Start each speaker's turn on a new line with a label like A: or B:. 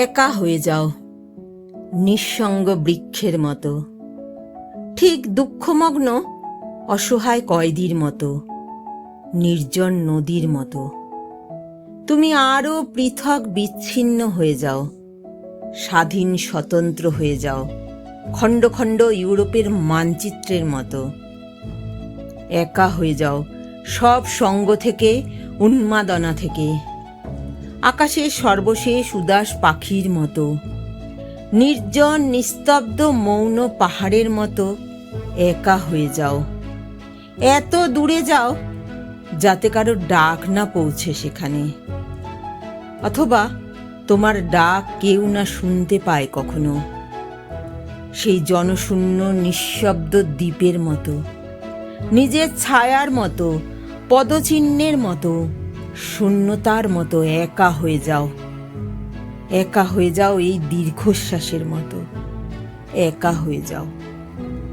A: একা হয়ে যাও, নিঃসঙ্গ বৃক্ষের মতো। ঠিক দুঃখমগ্ন, অসহায় কয়েদির মতো, নির্জন নদীর মতো। তুমি আরও পৃথক বিচ্ছিন্ন হয়ে যাও, স্বাধীন স্বতন্ত্র হয়ে যাও, খণ্ড খণ্ড ইউরোপের মানচিত্রের মতো। একা হয়ে যাও, সব সঙ্গ থেকে, উন্মাদনা থেকে। আকাশে সর্বশেষ উদাস পাখির মতো। নির্জন, নিস্তব্ধ, মৌন পাহাড়ের মতো একা হয়ে যাও। এত দূরে যাও যাতে কারও ডাক না পৌঁছে সেখানে। অথবা তোমার ডাক কেউ না শুনতে পায় কখনো। সেই জনশূন্য, নিঃশব্দ দ্বীপের মতো, নিজের ছায়ার মতো, পদচিহ্নের মতো। শূন্যতার মতো একা হয়ে যাও। একা হয়ে যাও এই দীর্ঘশ্বাসের মতো। একা হয়ে যাও।